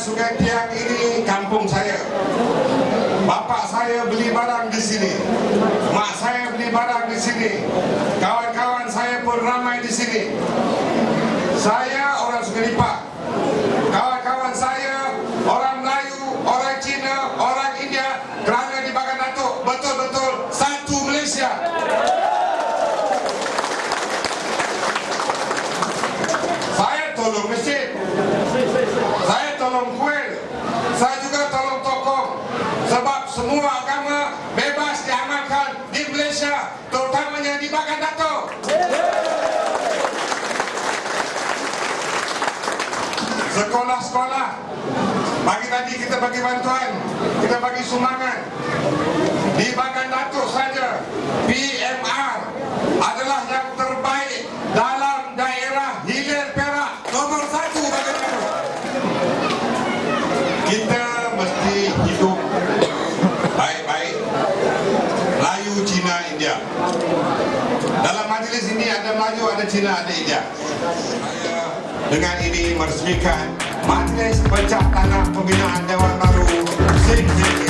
Sungai Tiang ini kampung saya. Bapak saya beli barang di sini. Mak saya beli barang di sini. Kawan-kawan saya pun ramai di sini. Saya orang Sungai Lipat. Tolong kuil. Saya juga tolong tokoh. Sebab semua agama bebas diamalkan di Malaysia, terutamanya di Bagan Datuk. Sekolah-sekolah Pagi tadi kita bagi bantuan Kita bagi sumbangan Di Bagan Datuk majlis ini ada Melayu, ada Cina, ada India dengan ini meresmikan Majlis Pecah Tanah Pembinaan Dewan Baru Negara.